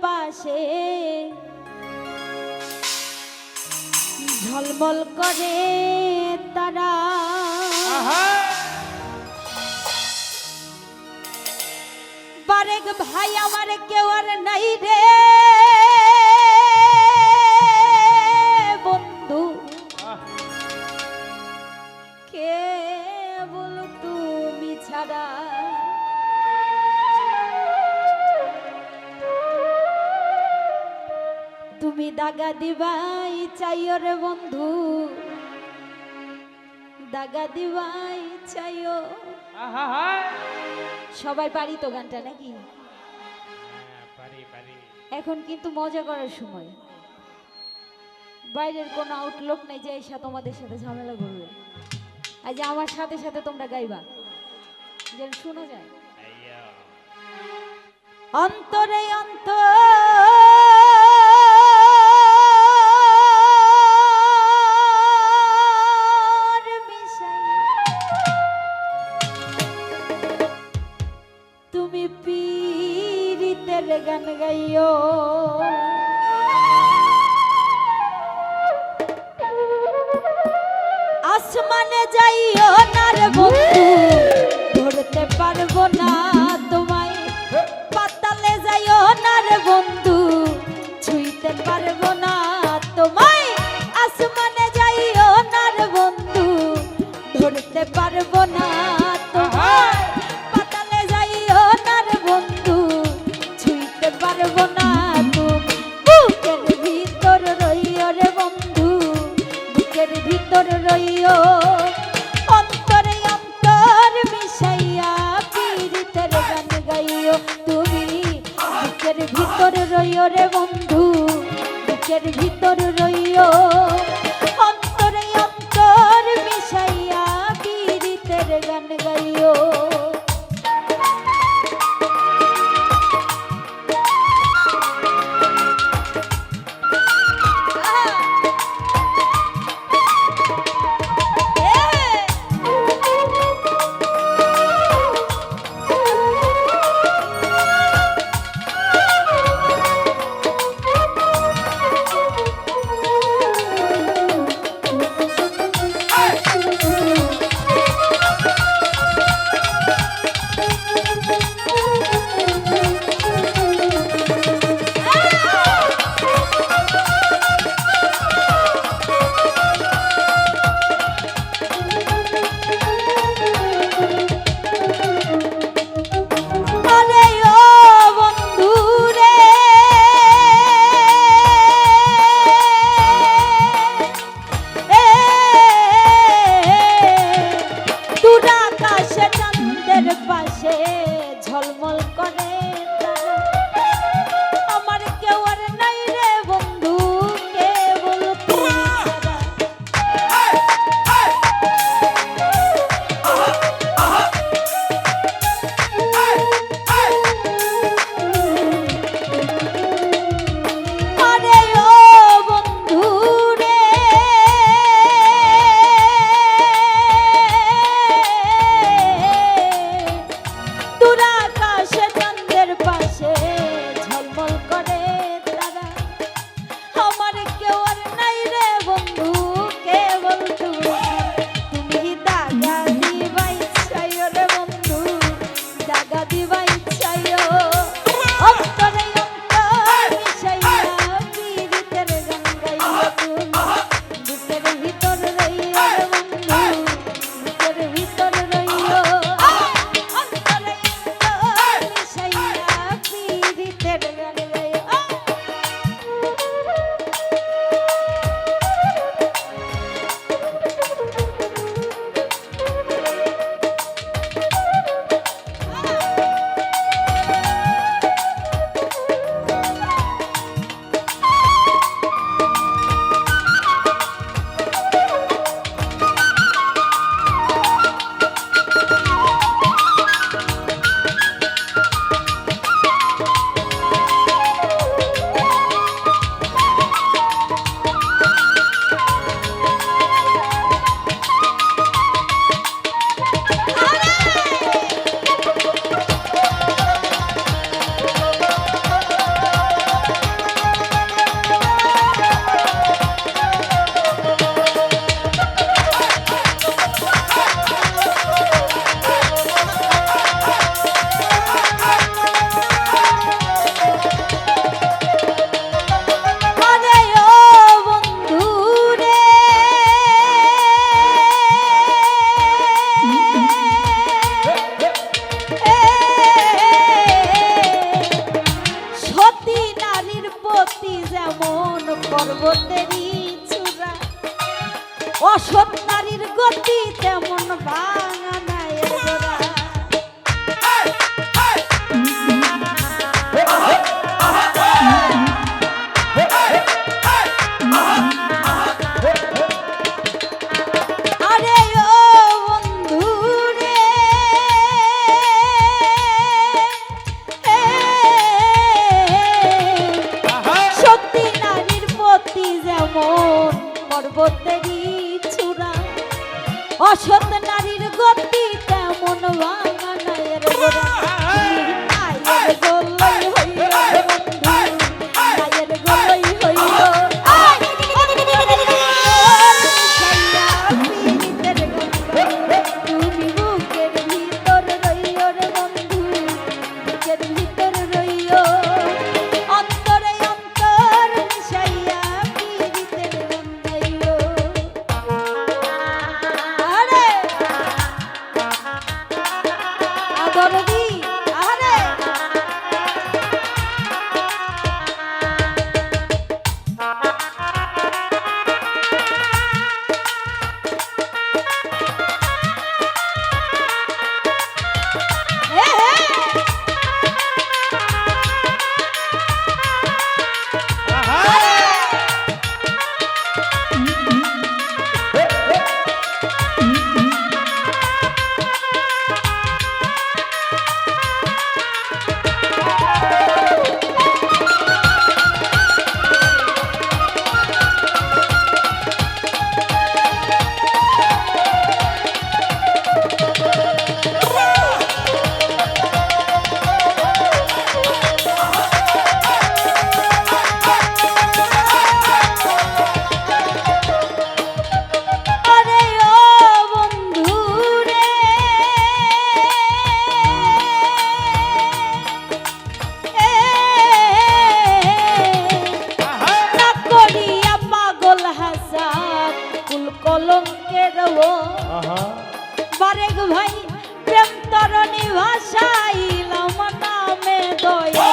পাশে। ঝলমল করে তারা। বারেক ভাই আমার কেউ আর নাই রে। বন্ধু আহ, কে বল তুমি ছাড়া। দাগা দিবাই চাইও রে বন্ধু। দাগা দিবাই চাইও সবাই পারি তো গানটা নাকি? হ্যাঁ, এখন কিন্তু মজা করার সময়। বাইরের কোনো আউটলুক নেই যে এসে তোমাদের সাথে ঝামেলা করবে। আজ যে আমার সাথে সাথে তোমরা গাইবা। যেন শোনা যায়। অন্তরে অন্তর পীড়িতের গান গাইও আসমানে যাইও না রে বন্ধু ধরতে পারব না তোমায় পাতালে যাইও না রে বন্ধু ছুঁইতে পারব না তোমায় আসমানে যাইও না রে বন্ধু ধরতে পারব না তোমায় ভিতর কলঙ্কের বারেক ভাই প্রেম তরণী ভাষাইলাম নামে দয়া।